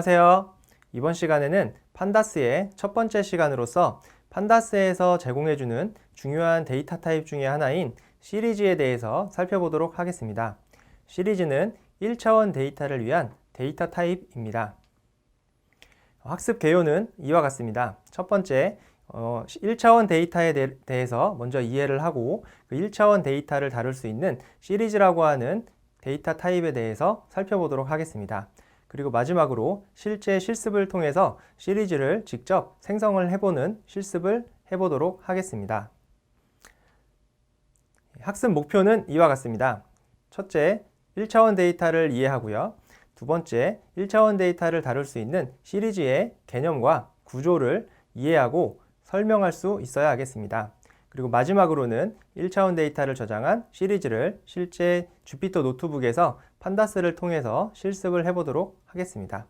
안녕하세요. 이번 시간에는 판다스의 첫 번째 시간으로서 판다스에서 제공해주는 중요한 데이터 타입 중에 하나인 시리즈에 대해서 살펴보도록 하겠습니다. 시리즈는 1차원 데이터를 위한 데이터 타입입니다. 학습 개요는 이와 같습니다. 첫 번째, 어, 1차원 데이터에 대, 대해서 먼저 이해를 하고 그 1차원 데이터를 다룰 수 있는 시리즈라고 하는 데이터 타입에 대해서 살펴보도록 하겠습니다. 그리고 마지막으로 실제 실습을 통해서 시리즈를 직접 생성을 해보는 실습을 해보도록 하겠습니다. 학습 목표는 이와 같습니다. 첫째, 1차원 데이터를 이해하고요. 두 번째, 1차원 데이터를 다룰 수 있는 시리즈의 개념과 구조를 이해하고 설명할 수 있어야 하겠습니다. 그리고 마지막으로는 1차원 데이터를 저장한 시리즈를 실제 주피터 노트북에서 판다스를 통해서 실습을 해보도록 하겠습니다.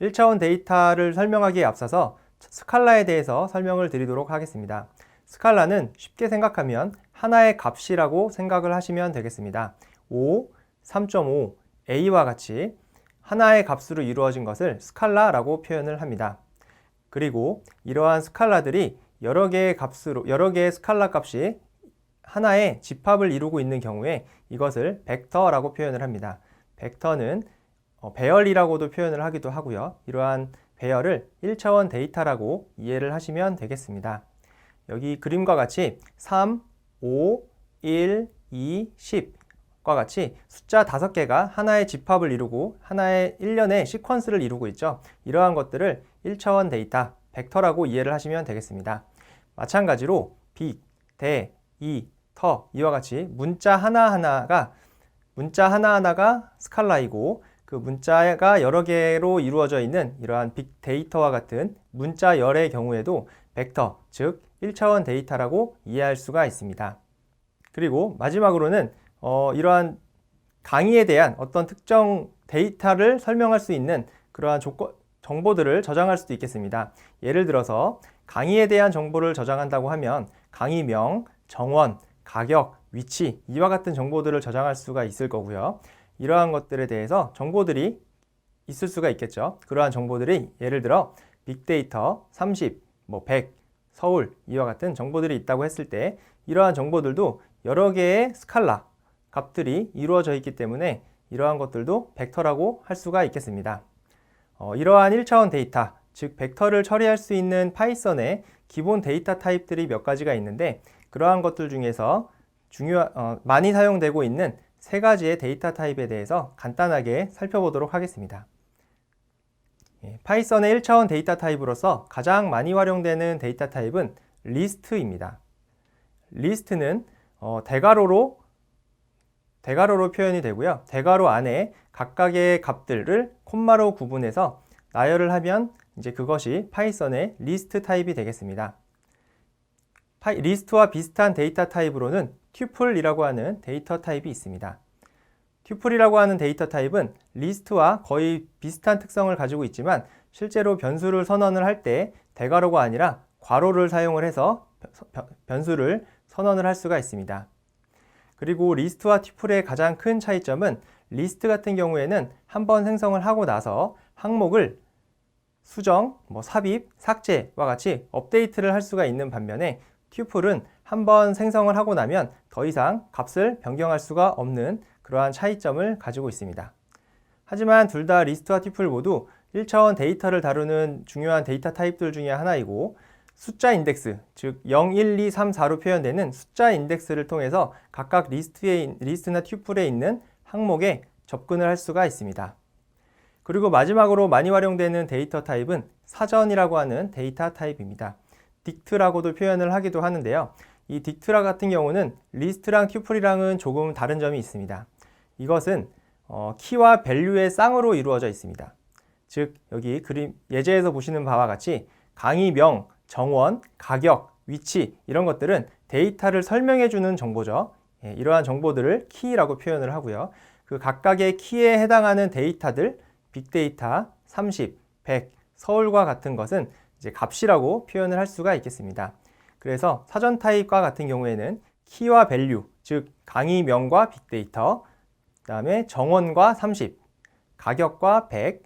1차원 데이터를 설명하기에 앞서서 스칼라에 대해서 설명을 드리도록 하겠습니다. 스칼라는 쉽게 생각하면 하나의 값이라고 생각을 하시면 되겠습니다. 5, 3.5, a와 같이 하나의 값으로 이루어진 것을 스칼라라고 표현을 합니다. 그리고 이러한 스칼라들이 여러 개의 값으로 여러 개의 스칼라 값이 하나의 집합을 이루고 있는 경우에 이것을 벡터라고 표현을 합니다. 벡터는 어, 배열이라고도 표현을 하기도 하고요. 이러한 배열을 1차원 데이터라고 이해를 하시면 되겠습니다. 여기 그림과 같이 3, 5, 1, 2, 10 과 같이 숫자 5개가 하나의 집합을 이루고 하나의 1년의 시퀀스를 이루고 있죠. 이러한 것들을 1차원 데이터, 벡터라고 이해를 하시면 되겠습니다. 마찬가지로 빅, 대, 이, 터 이와 같이 문자 하나하나가 문자 하나하나가 스칼라이고 그 문자가 여러 개로 이루어져 있는 이러한 빅데이터와 같은 문자 열의 경우에도 벡터, 즉 1차원 데이터라고 이해할 수가 있습니다. 그리고 마지막으로는 어, 이러한 강의에 대한 어떤 특정 데이터를 설명할 수 있는 그러한 조건, 정보들을 저장할 수도 있겠습니다. 예를 들어서 강의에 대한 정보를 저장한다고 하면 강의명, 정원, 가격, 위치 이와 같은 정보들을 저장할 수가 있을 거고요. 이러한 것들에 대해서 정보들이 있을 수가 있겠죠. 그러한 정보들이 예를 들어 빅데이터 30, 뭐 100, 서울 이와 같은 정보들이 있다고 했을 때 이러한 정보들도 여러 개의 스칼라 값들이 이루어져 있기 때문에 이러한 것들도 벡터라고 할 수가 있겠습니다. 어, 이러한 1차원 데이터, 즉 벡터를 처리할 수 있는 파이썬의 기본 데이터 타입들이 몇 가지가 있는데 그러한 것들 중에서 중요 어, 많이 사용되고 있는 세 가지의 데이터 타입에 대해서 간단하게 살펴보도록 하겠습니다. 예, 파이썬의 1차원 데이터 타입으로서 가장 많이 활용되는 데이터 타입은 리스트입니다. 리스트는 어, 대괄호로 대괄호로 표현이 되고요. 대괄호 안에 각각의 값들을 콤마로 구분해서 나열을 하면 이제 그것이 파이썬의 리스트 타입이 되겠습니다. 파이, 리스트와 비슷한 데이터 타입으로는 튜플이라고 하는 데이터 타입이 있습니다. 튜플이라고 하는 데이터 타입은 리스트와 거의 비슷한 특성을 가지고 있지만 실제로 변수를 선언을 할 때 대괄호가 아니라 괄호를 사용을 해서 변수를 선언을 할 수가 있습니다. 그리고 리스트와 튜플의 가장 큰 차이점은 리스트 같은 경우에는 한 번 생성을 하고 나서 항목을 수정, 뭐 삽입, 삭제와 같이 업데이트를 할 수가 있는 반면에 튜플은 한 번 생성을 하고 나면 더 이상 값을 변경할 수가 없는 그러한 차이점을 가지고 있습니다. 하지만 둘 다 리스트와 튜플 모두 1차원 데이터를 다루는 중요한 데이터 타입들 중에 하나이고 숫자 인덱스, 즉 0, 1, 2, 3, 4로 표현되는 숫자 인덱스를 통해서 각각 리스트에, 리스트나 튜플에 있는 항목에 접근을 할 수가 있습니다. 그리고 마지막으로 많이 활용되는 데이터 타입은 사전이라고 하는 데이터 타입입니다. 딕트라고도 표현을 하기도 하는데요. 이 딕트라 같은 경우는 리스트랑 튜플이랑은 조금 다른 점이 있습니다. 이것은 어, 키와 밸류의 쌍으로 이루어져 있습니다. 즉 여기 그림 예제에서 보시는 바와 같이 강의명, 정원, 가격, 위치 이런 것들은 데이터를 설명해 주는 정보죠. 예, 이러한 정보들을 키라고 표현을 하고요. 그 각각의 키에 해당하는 데이터들 빅데이터 30, 100, 서울과 같은 것은 이제 값이라고 표현을 할 수가 있겠습니다. 그래서 사전 타입과 같은 경우에는 키와 밸류, 즉 강의명과 빅데이터, 그다음에 정원과 30, 가격과 100,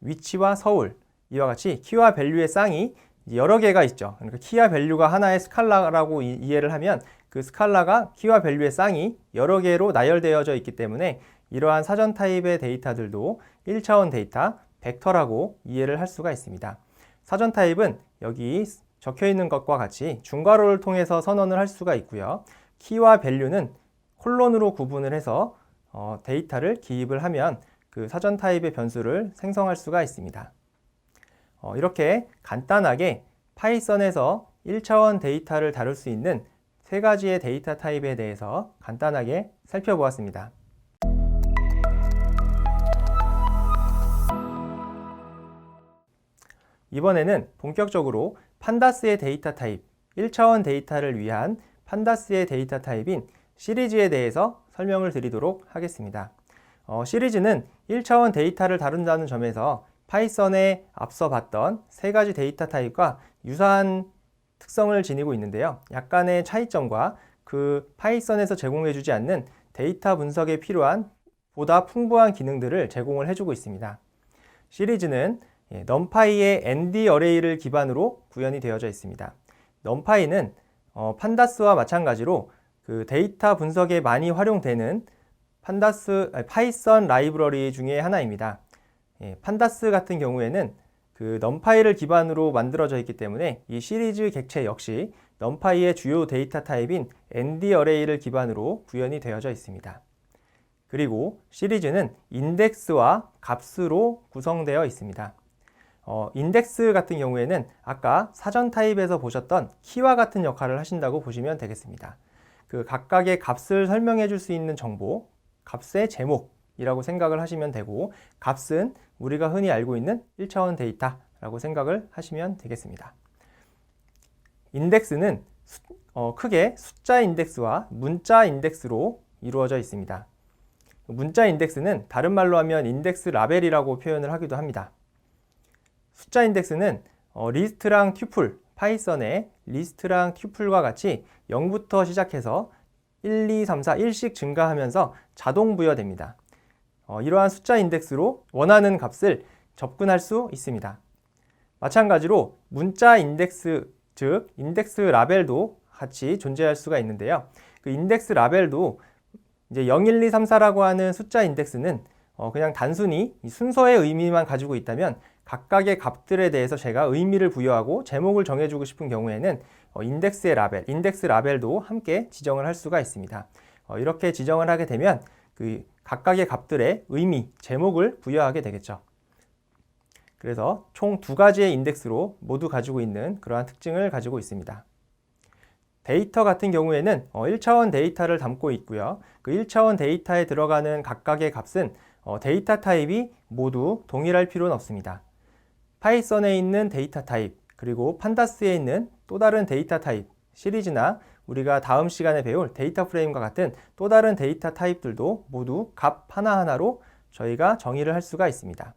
위치와 서울 이와 같이 키와 밸류의 쌍이 여러 개가 있죠. 그러니까 키와 밸류가 하나의 스칼라라고 이, 이해를 하면 그 스칼라가 키와 밸류의 쌍이 여러 개로 나열되어져 있기 때문에 이러한 사전 타입의 데이터들도 1차원 데이터, 벡터라고 이해를 할 수가 있습니다. 사전 타입은 여기 적혀 있는 것과 같이 중괄호를 통해서 선언을 할 수가 있고요. 키와 밸류는 콜론으로 구분을 해서 어, 데이터를 기입을 하면 그 사전 타입의 변수를 생성할 수가 있습니다. 어, 이렇게 간단하게 파이썬에서 1차원 데이터를 다룰 수 있는 세 가지의 데이터 타입에 대해서 간단하게 살펴보았습니다. 이번에는 본격적으로 판다스의 데이터 타입, 1차원 데이터를 위한 판다스의 데이터 타입인 시리즈에 대해서 설명을 드리도록 하겠습니다. 어, 시리즈는 1차원 데이터를 다룬다는 점에서 파이썬에 앞서 봤던 세 가지 데이터 타입과 유사한 특성을 지니고 있는데요. 약간의 차이점과 그 파이썬에서 제공해주지 않는 데이터 분석에 필요한 보다 풍부한 기능들을 제공을 해주고 있습니다. 시리즈는 예, 넘파이의 ND 어레이를 기반으로 구현이 되어져 있습니다. 넘파이는 어, 판다스와 마찬가지로 그 데이터 분석에 많이 활용되는 판다스 파이썬 라이브러리 중에 하나입니다. 예, 판다스 같은 경우에는 그 넘파이를 기반으로 만들어져 있기 때문에 이 시리즈 객체 역시 넘파이의 주요 데이터 타입인 ND 어레이를 기반으로 구현이 되어져 있습니다. 그리고 시리즈는 인덱스와 값으로 구성되어 있습니다. 어, 인덱스 같은 경우에는 아까 사전 타입에서 보셨던 키와 같은 역할을 하신다고 보시면 되겠습니다. 그 각각의 값을 설명해 줄 수 있는 정보, 값의 제목 이라고 생각을 하시면 되고 값은 우리가 흔히 알고 있는 1차원 데이터라고 생각을 하시면 되겠습니다. 인덱스는 수, 어, 크게 숫자 인덱스와 문자 인덱스로 이루어져 있습니다. 문자 인덱스는 다른 말로 하면 인덱스 라벨이라고 표현을 하기도 합니다. 숫자 인덱스는 어, 리스트랑 튜플, 파이썬의 리스트랑 튜플과 같이 0부터 시작해서 1, 2, 3, 4, 1씩 증가하면서 자동 부여됩니다. 어, 이러한 숫자 인덱스로 원하는 값을 접근할 수 있습니다. 마찬가지로 문자 인덱스, 즉 인덱스 라벨도 같이 존재할 수가 있는데요. 그 인덱스 라벨도 이제 0, 1, 2, 3, 4라고 하는 숫자 인덱스는 어, 그냥 단순히 순서의 의미만 가지고 있다면 각각의 값들에 대해서 제가 의미를 부여하고 제목을 정해주고 싶은 경우에는 어, 인덱스의 라벨, 인덱스 라벨도 함께 지정을 할 수가 있습니다. 어, 이렇게 지정을 하게 되면 그 각각의 값들의 의미, 제목을 부여하게 되겠죠. 그래서 총 두 가지의 인덱스로 모두 가지고 있는 그러한 특징을 가지고 있습니다. 데이터 같은 경우에는 1차원 데이터를 담고 있고요. 그 1차원 데이터에 들어가는 각각의 값은 데이터 타입이 모두 동일할 필요는 없습니다. 파이썬에 있는 데이터 타입, 그리고 판다스에 있는 또 다른 데이터 타입 시리즈나 우리가 다음 시간에 배울 데이터 프레임과 같은 또 다른 데이터 타입들도 모두 값 하나하나로 저희가 정의를 할 수가 있습니다.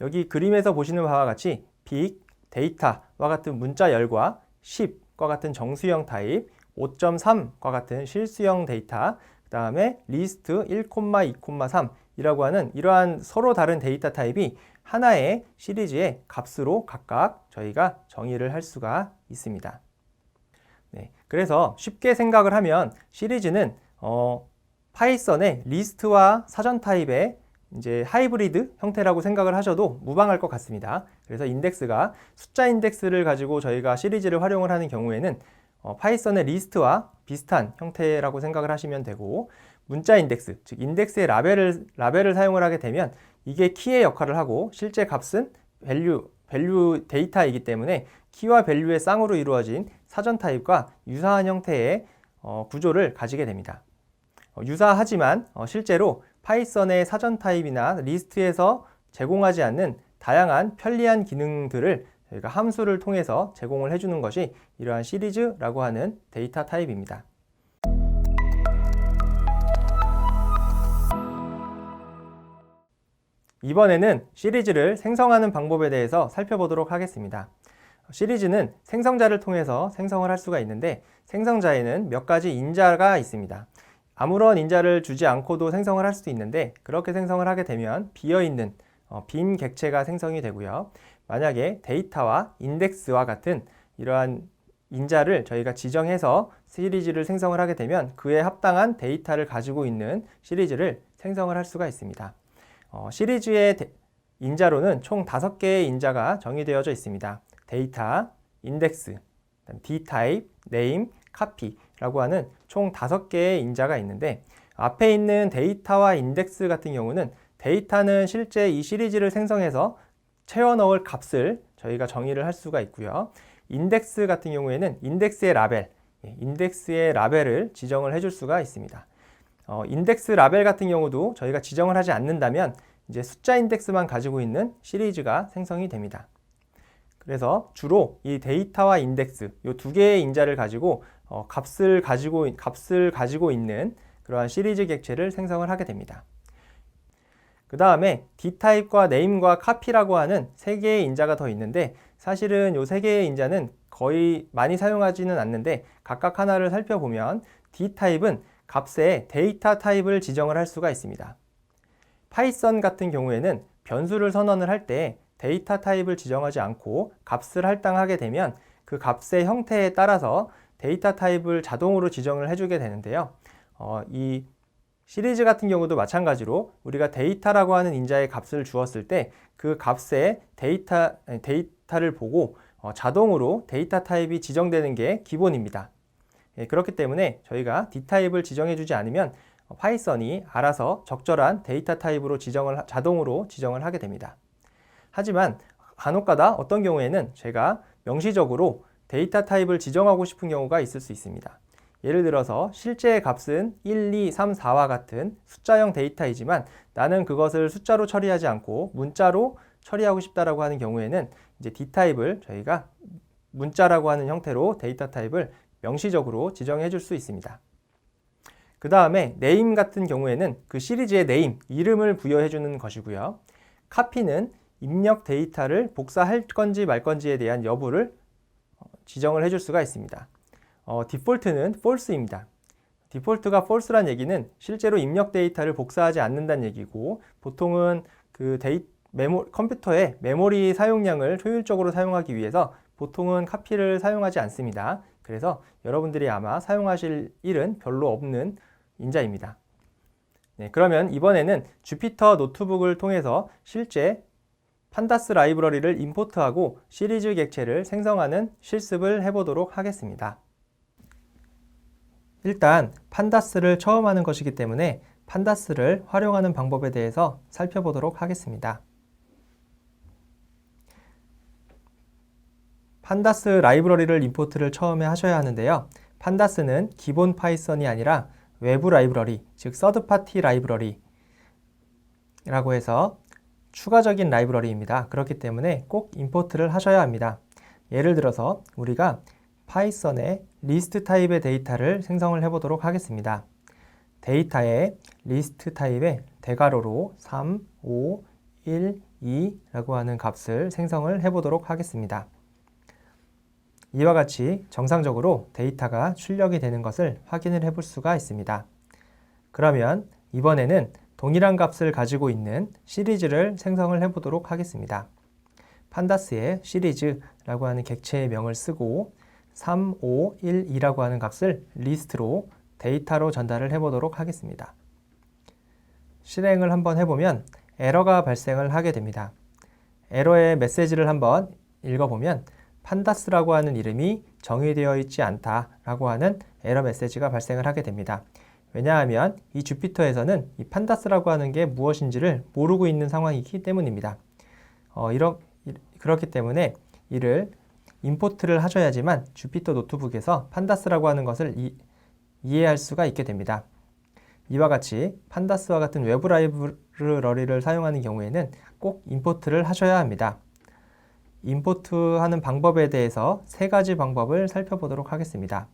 여기 그림에서 보시는 바와 같이 빅, 데이터와 같은 문자열과 10과 같은 정수형 타입, 5.3과 같은 실수형 데이터, 그 다음에 리스트 1,2,3 이라고 하는 이러한 서로 다른 데이터 타입이 하나의 시리즈의 값으로 각각 저희가 정의를 할 수가 있습니다. 네, 그래서 쉽게 생각을 하면 시리즈는 어, 파이썬의 리스트와 사전 타입의 이제 하이브리드 형태라고 생각을 하셔도 무방할 것 같습니다. 그래서 인덱스가 숫자 인덱스를 가지고 저희가 시리즈를 활용을 하는 경우에는 어, 파이썬의 리스트와 비슷한 형태라고 생각을 하시면 되고 문자 인덱스, 즉 인덱스의 라벨을 라벨을 사용을 하게 되면 이게 키의 역할을 하고 실제 값은 밸류 밸류 데이터이기 때문에 키와 밸류의 쌍으로 이루어진 사전 타입과 유사한 형태의 어, 구조를 가지게 됩니다. 어, 유사하지만 어, 실제로 파이썬의 사전 타입이나 리스트에서 제공하지 않는 다양한 편리한 기능들을 저희가 함수를 통해서 제공을 해주는 것이 이러한 시리즈라고 하는 데이터 타입입니다. 이번에는 시리즈를 생성하는 방법에 대해서 살펴보도록 하겠습니다. 시리즈는 생성자를 통해서 생성을 할 수가 있는데 생성자에는 몇 가지 인자가 있습니다. 아무런 인자를 주지 않고도 생성을 할 수도 있는데 그렇게 생성을 하게 되면 비어있는 어, 빈 객체가 생성이 되고요. 만약에 데이터와 인덱스와 같은 이러한 인자를 저희가 지정해서 시리즈를 생성을 하게 되면 그에 합당한 데이터를 가지고 있는 시리즈를 생성을 할 수가 있습니다. 어, 시리즈의 데, 인자로는 총 다섯 개의 인자가 정의되어져 있습니다. 데이터, 인덱스, D타입, 네임, 카피라고 하는 총 다섯 개의 인자가 있는데 앞에 있는 데이터와 인덱스 같은 경우는 데이터는 실제 이 시리즈를 생성해서 채워 넣을 값을 저희가 정의를 할 수가 있고요. 인덱스 같은 경우에는 인덱스의 라벨, 예, 인덱스의 라벨을 지정을 해줄 수가 있습니다. 어, 인덱스 라벨 같은 경우도 저희가 지정을 하지 않는다면 이제 숫자 인덱스만 가지고 있는 시리즈가 생성이 됩니다. 그래서 주로 이 데이터와 인덱스 이 두 개의 인자를 가지고 어, 값을 가지고 값을 가지고 있는 그러한 시리즈 객체를 생성을 하게 됩니다. 그 다음에 D타입과 네임과 카피라고 하는 세 개의 인자가 더 있는데 사실은 이 세 개의 인자는 거의 많이 사용하지는 않는데 각각 하나를 살펴보면 D타입은 값에 데이터 타입을 지정을 할 수가 있습니다. 파이썬 같은 경우에는 변수를 선언을 할 때 데이터 타입을 지정하지 않고 값을 할당하게 되면 그 값의 형태에 따라서 데이터 타입을 자동으로 지정을 해주게 되는데요. 어, 이 시리즈 같은 경우도 마찬가지로 우리가 데이터라고 하는 인자의 값을 주었을 때 그 값의 데이터, 데이터를 보고 어, 자동으로 데이터 타입이 지정되는 게 기본입니다. 예, 그렇기 때문에 저희가 D타입을 지정해 주지 않으면 파이썬이 알아서 적절한 데이터 타입으로 지정을 자동으로 지정을 하게 됩니다. 하지만 간혹가다 어떤 경우에는 제가 명시적으로 데이터 타입을 지정하고 싶은 경우가 있을 수 있습니다. 예를 들어서 실제의 값은 1, 2, 3, 4와 같은 숫자형 데이터이지만 나는 그것을 숫자로 처리하지 않고 문자로 처리하고 싶다라고 하는 경우에는 이제 D 타입을 저희가 문자라고 하는 형태로 데이터 타입을 명시적으로 지정해 줄 수 있습니다. 그 다음에 네임 같은 경우에는 그 시리즈의 네임, 이름을 부여해 주는 것이고요. 카피는 입력 데이터를 복사할 건지 말 건지에 대한 여부를 어, 지정을 해줄 수가 있습니다. 어, 디폴트는 false입니다. 디폴트가 false란 얘기는 실제로 입력 데이터를 복사하지 않는다는 얘기고 보통은 그 데이 메모 컴퓨터의 메모리 사용량을 효율적으로 사용하기 위해서 보통은 카피를 사용하지 않습니다. 그래서 여러분들이 아마 사용하실 일은 별로 없는 인자입니다. 네, 그러면 이번에는 주피터 노트북을 통해서 실제 판다스 라이브러리를 임포트하고 시리즈 객체를 생성하는 실습을 해보도록 하겠습니다. 일단 판다스를 처음 하는 것이기 때문에 판다스를 활용하는 방법에 대해서 살펴보도록 하겠습니다. 판다스 라이브러리를 임포트를 처음에 하셔야 하는데요. 판다스는 기본 파이썬이 아니라 외부 라이브러리, 즉 서드 파티 라이브러리라고 해서 추가적인 라이브러리입니다. 그렇기 때문에 꼭 임포트를 하셔야 합니다. 예를 들어서 우리가 파이썬의 리스트 타입의 데이터를 생성을 해보도록 하겠습니다. 데이터의 리스트 타입의 대괄호로 3, 5, 1, 2라고 하는 값을 생성을 해보도록 하겠습니다. 이와 같이 정상적으로 데이터가 출력이 되는 것을 확인을 해볼 수가 있습니다. 그러면 이번에는 동일한 값을 가지고 있는 시리즈를 생성을 해보도록 하겠습니다. 판다스의 시리즈라고 하는 객체의 명을 쓰고 3, 5, 1, 2라고 하는 값을 리스트로 데이터로 전달을 해보도록 하겠습니다. 실행을 한번 해보면 에러가 발생을 하게 됩니다. 에러의 메시지를 한번 읽어보면 판다스라고 하는 이름이 정의되어 있지 않다라고 하는 에러 메시지가 발생을 하게 됩니다. 왜냐하면 이 주피터에서는 이 판다스라고 하는 게 무엇인지를 모르고 있는 상황이기 때문입니다. 어, 이러, 그렇기 때문에 이를 임포트를 하셔야지만 주피터 노트북에서 판다스라고 하는 것을 이, 이해할 수가 있게 됩니다. 이와 같이 판다스와 같은 외부 라이브러리를 사용하는 경우에는 꼭 임포트를 하셔야 합니다. 임포트하는 방법에 대해서 세 가지 방법을 살펴보도록 하겠습니다.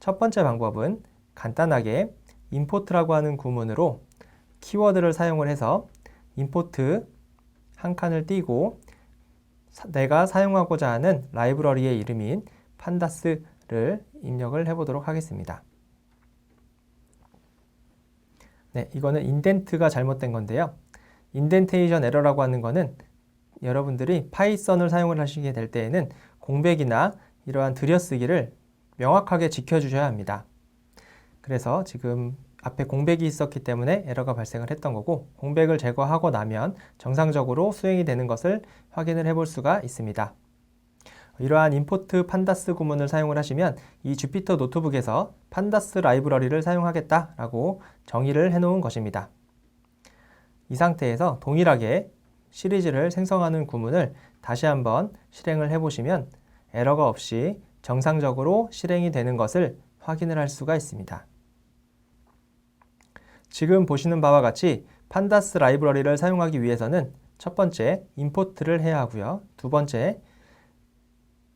첫 번째 방법은 간단하게 임포트라고 하는 구문으로 키워드를 사용을 해서 임포트 한 칸을 띄고 사- 내가 사용하고자 하는 라이브러리의 이름인 판다스를 입력을 해보도록 하겠습니다. 네, 이거는 인덴트가 잘못된 건데요. 인덴테이션 에러라고 하는 거는 여러분들이 파이썬을 사용을 하시게 될 때에는 공백이나 이러한 들여쓰기를 명확하게 지켜주셔야 합니다. 그래서 지금 앞에 공백이 있었기 때문에 에러가 발생을 했던 거고 공백을 제거하고 나면 정상적으로 수행이 되는 것을 확인을 해볼 수가 있습니다. 이러한 임포트 판다스 구문을 사용을 하시면 이 주피터 노트북에서 판다스 라이브러리를 사용하겠다라고 정의를 해놓은 것입니다. 이 상태에서 동일하게 시리즈를 생성하는 구문을 다시 한번 실행을 해보시면 에러가 없이 정상적으로 실행이 되는 것을 확인을 할 수가 있습니다. 지금 보시는 바와 같이 판다스 라이브러리를 사용하기 위해서는 첫 번째 임포트를 해야 하고요. 두 번째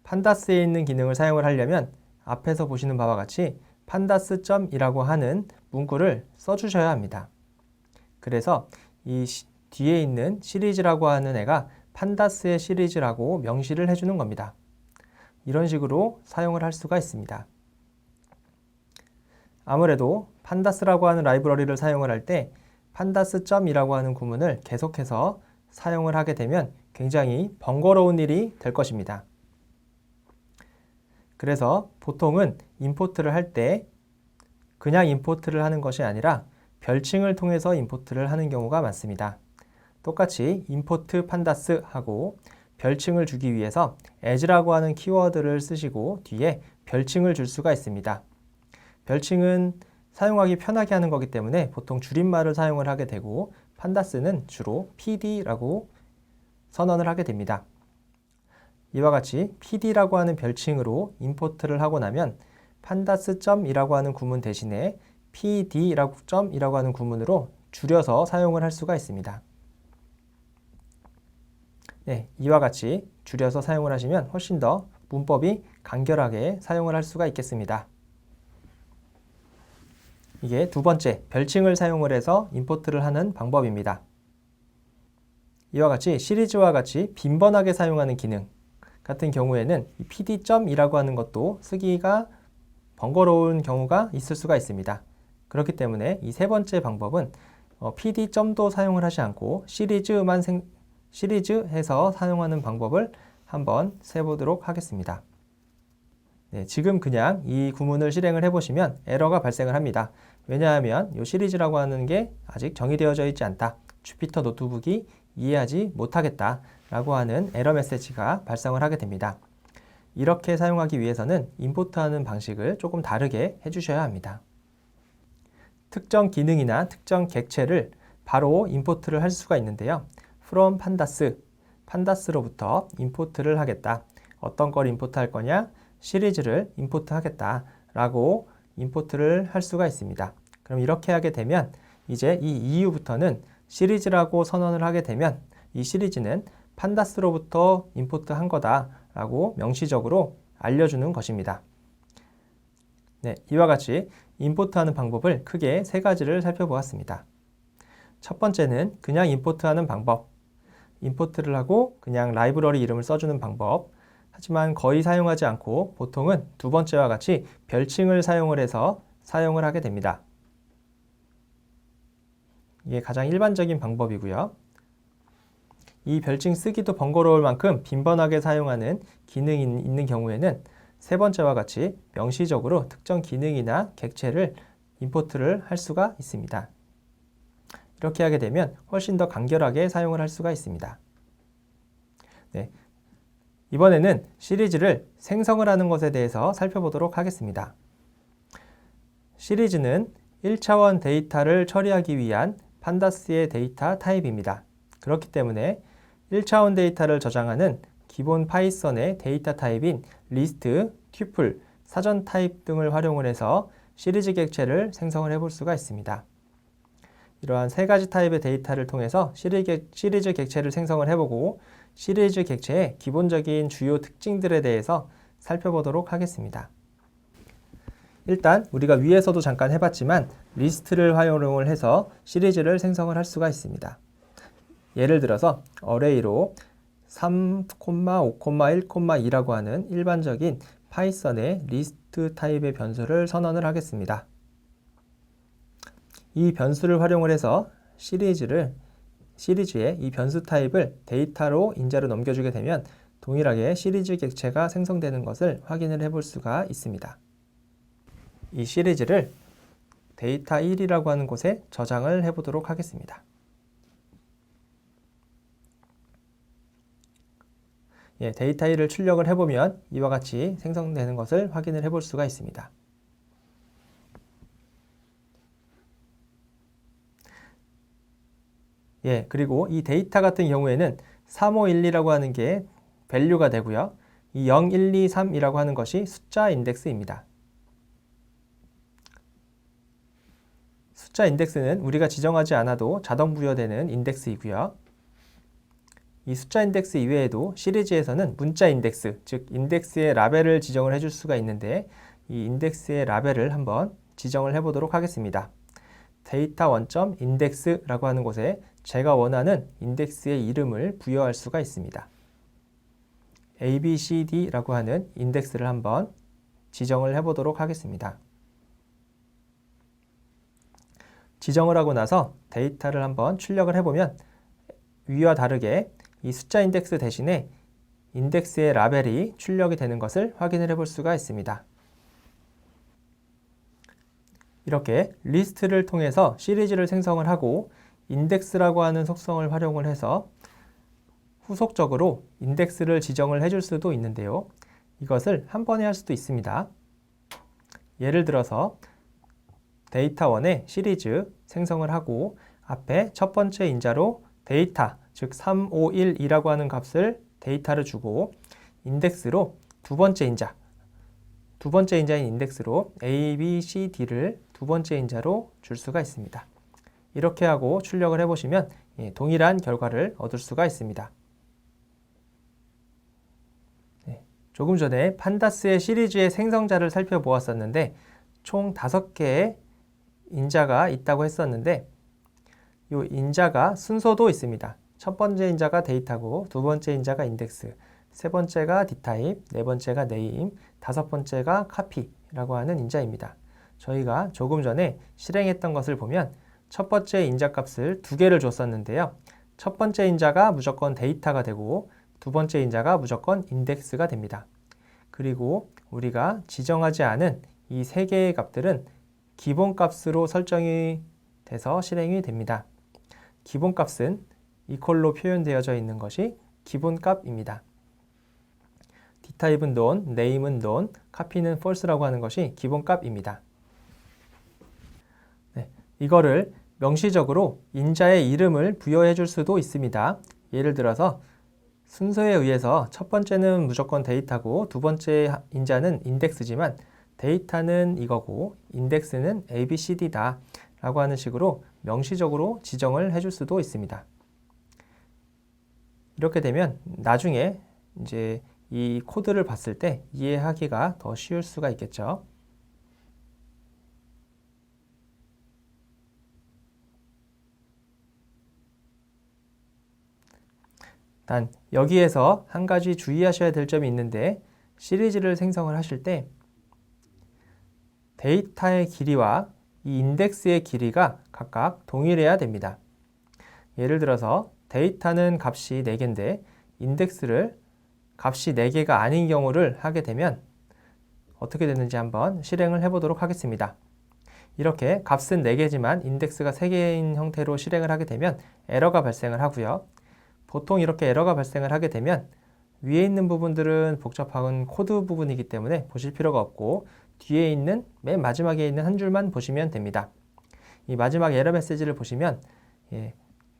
판다스에 있는 기능을 사용을 하려면 앞에서 보시는 바와 같이 판다스.이라고 하는 문구를 써주셔야 합니다. 그래서 이 시- 뒤에 있는 시리즈라고 하는 애가 판다스의 시리즈라고 명시를 해주는 겁니다. 이런 식으로 사용을 할 수가 있습니다. 아무래도 판다스라고 하는 라이브러리를 사용을 할 때 판다스.이라고 하는 구문을 계속해서 사용을 하게 되면 굉장히 번거로운 일이 될 것입니다. 그래서 보통은 임포트를 할 때 그냥 임포트를 하는 것이 아니라 별칭을 통해서 임포트를 하는 경우가 많습니다. 똑같이 임포트 판다스 하고 별칭을 주기 위해서 as라고 하는 키워드를 쓰시고 뒤에 별칭을 줄 수가 있습니다. 별칭은 사용하기 편하게 하는 거기 때문에 보통 줄임말을 사용을 하게 되고 판다스는 주로 PD라고 선언을 하게 됩니다. 이와 같이 PD라고 하는 별칭으로 임포트를 하고 나면 판다스.이라고 하는 구문 대신에 PD라고 점이라고 하는 구문으로 줄여서 사용을 할 수가 있습니다. 네, 이와 같이 줄여서 사용을 하시면 훨씬 더 문법이 간결하게 사용을 할 수가 있겠습니다. 이게 두 번째, 별칭을 사용을 해서 임포트를 하는 방법입니다. 이와 같이 시리즈와 같이 빈번하게 사용하는 기능 같은 경우에는 이 pd.이라고 하는 것도 쓰기가 번거로운 경우가 있을 수가 있습니다. 그렇기 때문에 이 세 번째 방법은 어, pd.도 사용을 하지 않고 시리즈만 생, 시리즈 해서 사용하는 방법을 한번 세보도록 하겠습니다. 네, 지금 그냥 이 구문을 실행을 해보시면 에러가 발생을 합니다. 왜냐하면 이 시리즈라고 하는 게 아직 정의되어져 있지 않다. 주피터 노트북이 이해하지 못하겠다. 라고 하는 에러 메시지가 발생을 하게 됩니다. 이렇게 사용하기 위해서는 임포트하는 방식을 조금 다르게 해주셔야 합니다. 특정 기능이나 특정 객체를 바로 임포트를 할 수가 있는데요. from pandas, 판다스로부터 임포트를 하겠다. 어떤 걸 임포트 할 거냐? 시리즈를 임포트 하겠다. 라고 임포트를 할 수가 있습니다. 그럼 이렇게 하게 되면 이제 이 이후부터는 시리즈라고 선언을 하게 되면 이 시리즈는 판다스로부터 임포트 한 거다라고 명시적으로 알려주는 것입니다. 네, 이와 같이 임포트하는 방법을 크게 세 가지를 살펴보았습니다. 첫 번째는 그냥 임포트하는 방법. 임포트를 하고 그냥 라이브러리 이름을 써주는 방법. 하지만 거의 사용하지 않고 보통은 두 번째와 같이 별칭을 사용을 해서 사용을 하게 됩니다. 이게 가장 일반적인 방법이고요. 이 별칭 쓰기도 번거로울 만큼 빈번하게 사용하는 기능이 있는 경우에는 세 번째와 같이 명시적으로 특정 기능이나 객체를 임포트를 할 수가 있습니다. 이렇게 하게 되면 훨씬 더 간결하게 사용을 할 수가 있습니다. 네. 이번에는 시리즈를 생성을 하는 것에 대해서 살펴보도록 하겠습니다. 시리즈는 1차원 데이터를 처리하기 위한 판다스의 데이터 타입입니다. 그렇기 때문에 1차원 데이터를 저장하는 기본 파이썬의 데이터 타입인 리스트, 튜플, 사전 타입 등을 활용을 해서 시리즈 객체를 생성을 해볼 수가 있습니다. 이러한 세 가지 타입의 데이터를 통해서 시리즈 객체를 생성을 해보고 시리즈 객체의 기본적인 주요 특징들에 대해서 살펴보도록 하겠습니다. 일단 우리가 위에서도 잠깐 해봤지만 리스트를 활용을 해서 시리즈를 생성을 할 수가 있습니다. 예를 들어서 어레이로 3,5,1,2라고 하는 일반적인 파이썬의 리스트 타입의 변수를 선언을 하겠습니다. 이 변수를 활용을 해서 시리즈를 시리즈의 이 변수 타입을 데이터로 인자로 넘겨주게 되면 동일하게 시리즈 객체가 생성되는 것을 확인을 해볼 수가 있습니다. 이 시리즈를 데이터 1이라고 하는 곳에 저장을 해보도록 하겠습니다. 예, 데이터 1을 출력을 해보면 이와 같이 생성되는 것을 확인을 해볼 수가 있습니다. 예, 그리고 이 데이터 같은 경우에는 3512라고 하는 게 밸류가 되고요. 이 0, 1, 2, 3이라고 하는 것이 숫자 인덱스입니다. 숫자 인덱스는 우리가 지정하지 않아도 자동 부여되는 인덱스이고요. 이 숫자 인덱스 이외에도 시리즈에서는 문자 인덱스, 즉 인덱스의 라벨을 지정을 해줄 수가 있는데 이 인덱스의 라벨을 한번 지정을 해보도록 하겠습니다. 데이터 원점 인덱스라고 하는 곳에 제가 원하는 인덱스의 이름을 부여할 수가 있습니다. ABCD라고 하는 인덱스를 한번 지정을 해보도록 하겠습니다. 지정을 하고 나서 데이터를 한번 출력을 해보면 위와 다르게 이 숫자 인덱스 대신에 인덱스의 라벨이 출력이 되는 것을 확인을 해볼 수가 있습니다. 이렇게 리스트를 통해서 시리즈를 생성을 하고 인덱스라고 하는 속성을 활용을 해서 후속적으로 인덱스를 지정을 해줄 수도 있는데요. 이것을 한 번에 할 수도 있습니다. 예를 들어서 데이터 1의 시리즈 생성을 하고 앞에 첫 번째 인자로 데이터, 즉 351이라고 하는 값을 데이터를 주고 인덱스로 두 번째 인자, 두 번째 인자인 인덱스로 A, B, C, D를 두 번째 인자로 줄 수가 있습니다. 이렇게 하고 출력을 해보시면 예, 동일한 결과를 얻을 수가 있습니다. 네, 조금 전에 판다스의 시리즈의 생성자를 살펴보았었는데 총 5개의 인자가 있다고 했었는데 이 인자가 순서도 있습니다. 첫 번째 인자가 데이터고 두 번째 인자가 인덱스, 세 번째가 D타입, 네 번째가 네임, 다섯 번째가 카피라고 하는 인자입니다. 저희가 조금 전에 실행했던 것을 보면 첫 번째 인자 값을 두 개를 줬었는데요. 첫 번째 인자가 무조건 데이터가 되고 두 번째 인자가 무조건 인덱스가 됩니다. 그리고 우리가 지정하지 않은 이 세 개의 값들은 기본 값으로 설정이 돼서 실행이 됩니다. 기본 값은 이퀄로 표현되어져 있는 것이 기본 값입니다. D타입은 none, name은 none, copy는 false라고 하는 것이 기본 값입니다. 네, 이거를 명시적으로 인자의 이름을 부여해 줄 수도 있습니다. 예를 들어서 순서에 의해서 첫 번째는 무조건 데이터고 두 번째 인자는 인덱스지만 데이터는 이거고 인덱스는 ABCD다 라고 하는 식으로 명시적으로 지정을 해줄 수도 있습니다. 이렇게 되면 나중에 이제 이 코드를 봤을 때 이해하기가 더 쉬울 수가 있겠죠. 단 여기에서 한 가지 주의하셔야 될 점이 있는데 시리즈를 생성을 하실 때 데이터의 길이와 이 인덱스의 길이가 각각 동일해야 됩니다. 예를 들어서 데이터는 값이 4개인데 인덱스를 값이 4개가 아닌 경우를 하게 되면 어떻게 되는지 한번 실행을 해보도록 하겠습니다. 이렇게 값은 4개지만 인덱스가 3개인 형태로 실행을 하게 되면 에러가 발생을 하고요. 보통 이렇게 에러가 발생을 하게 되면 위에 있는 부분들은 복잡한 코드 부분이기 때문에 보실 필요가 없고 뒤에 있는 맨 마지막에 있는 한 줄만 보시면 됩니다. 이 마지막 에러 메시지를 보시면 예,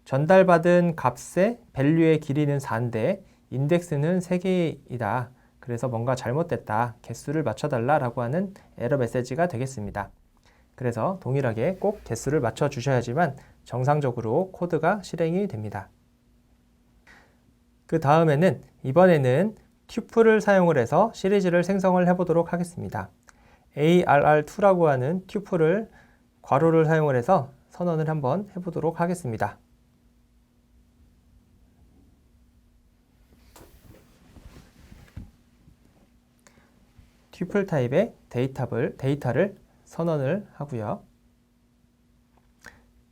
전달받은 값의 밸류의 길이는 4인데 인덱스는 3개이다. 그래서 뭔가 잘못됐다. 개수를 맞춰달라 라고 하는 에러 메시지가 되겠습니다. 그래서 동일하게 꼭 개수를 맞춰 주셔야지만 정상적으로 코드가 실행이 됩니다. 그 다음에는 이번에는 튜플을 사용을 해서 시리즈를 생성을 해보도록 하겠습니다. ARR2라고 하는 튜플을 괄호를 사용을 해서 선언을 한번 해보도록 하겠습니다. 튜플 타입의 데이터를, 데이터를 선언을 하고요.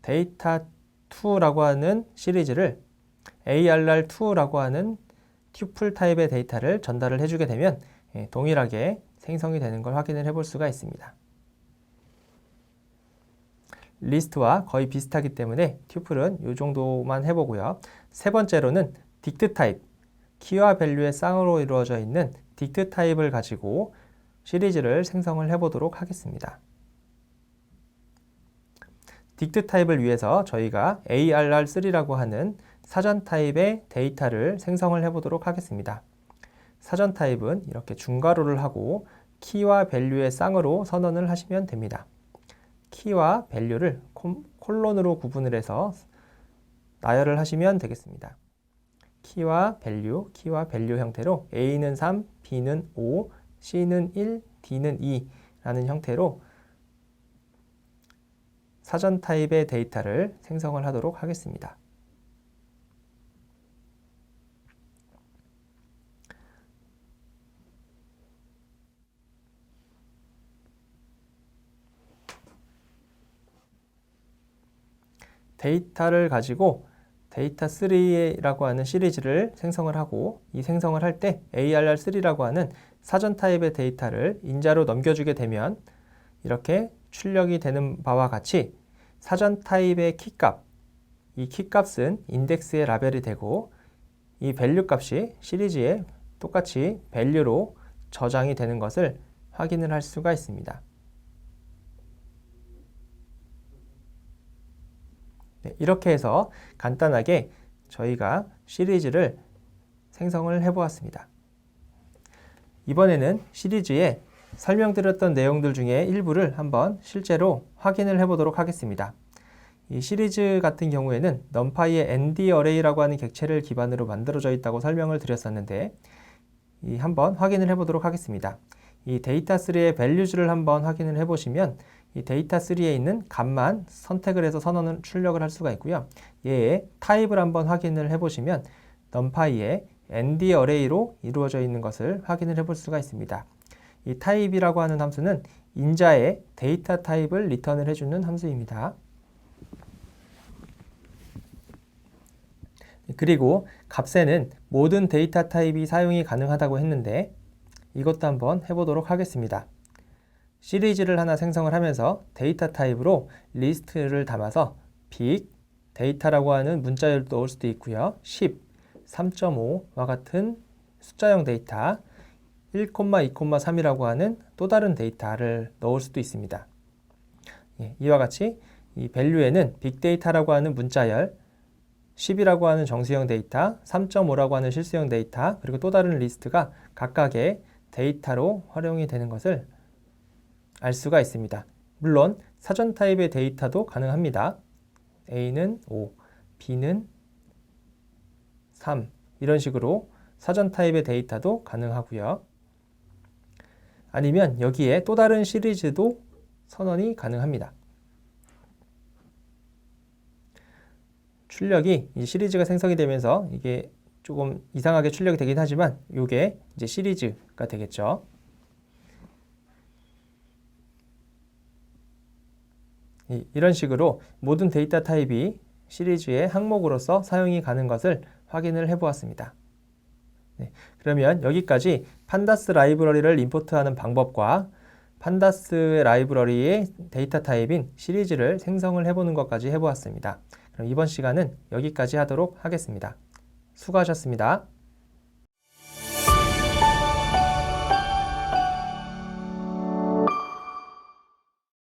데이터2라고 하는 시리즈를 ARR2라고 하는 튜플 타입의 데이터를 전달을 해주게 되면 예, 동일하게 생성이 되는 걸 확인을 해볼 수가 있습니다. 리스트와 거의 비슷하기 때문에 튜플은 이 정도만 해보고요. 세 번째로는 딕트 타입, 키와 밸류의 쌍으로 이루어져 있는 딕트 타입을 가지고 시리즈를 생성을 해보도록 하겠습니다. 딕트 타입을 위해서 저희가 ARR3라고 하는 사전 타입의 데이터를 생성을 해보도록 하겠습니다. 사전 타입은 이렇게 중괄호를 하고 키와 밸류의 쌍으로 선언을 하시면 됩니다. 키와 밸류를 콜론으로 구분을 해서 나열을 하시면 되겠습니다. 키와 밸류, 키와 밸류 형태로 A는 3, B는 5, C는 1, D는 2 라는 형태로 사전 타입의 데이터를 생성을 하도록 하겠습니다. 데이터를 가지고 데이터 3라고 하는 시리즈를 생성을 하고 이 생성을 할 때 ARR3라고 하는 사전 타입의 데이터를 인자로 넘겨주게 되면 이렇게 출력이 되는 바와 같이 사전 타입의 키값, 이 키값은 인덱스의 라벨이 되고 이 밸류 값이 시리즈에 똑같이 밸류로 저장이 되는 것을 확인을 할 수가 있습니다. 이렇게 해서 간단하게 저희가 시리즈를 생성을 해보았습니다. 이번에는 시리즈에 설명드렸던 내용들 중에 일부를 한번 실제로 확인을 해보도록 하겠습니다. 이 시리즈 같은 경우에는 numpy의 nd array라고 하는 객체를 기반으로 만들어져 있다고 설명을 드렸었는데 이 한번 확인을 해보도록 하겠습니다. 이 데이터3의 values를 한번 확인을 해보시면 이 데이터 3에 있는 값만 선택을 해서 선언을 출력을 할 수가 있고요. 얘의 타입을 한번 확인을 해보시면 numpy의 nd array로 이루어져 있는 것을 확인을 해볼 수가 있습니다. 이 타입이라고 하는 함수는 인자의 데이터 타입을 리턴을 해주는 함수입니다. 그리고 값에는 모든 데이터 타입이 사용이 가능하다고 했는데 이것도 한번 해보도록 하겠습니다. 시리즈를 하나 생성을 하면서 데이터 타입으로 리스트를 담아서 빅, 데이터라고 하는 문자열도 넣을 수도 있고요. 10, 3.5와 같은 숫자형 데이터, 1,2,3이라고 하는 또 다른 데이터를 넣을 수도 있습니다. 예, 이와 같이 이 밸류에는 빅데이터라고 하는 문자열, 10이라고 하는 정수형 데이터, 3.5라고 하는 실수형 데이터, 그리고 또 다른 리스트가 각각의 데이터로 활용이 되는 것을 알 수가 있습니다. 물론 사전 타입의 데이터도 가능합니다. A는 5, B는 3 이런 식으로 사전 타입의 데이터도 가능하고요. 아니면 여기에 또 다른 시리즈도 선언이 가능합니다. 출력이 이 시리즈가 생성이 되면서 이게 조금 이상하게 출력이 되긴 하지만 이게 이제 시리즈가 되겠죠. 이런 식으로 모든 데이터 타입이 시리즈의 항목으로서 사용이 가는 것을 확인을 해 보았습니다. 네, 그러면 여기까지 판다스 라이브러리를 임포트하는 방법과 판다스 라이브러리의 데이터 타입인 시리즈를 생성을 해보는 것까지 해보았습니다. 그럼 이번 시간은 여기까지 하도록 하겠습니다. 수고하셨습니다.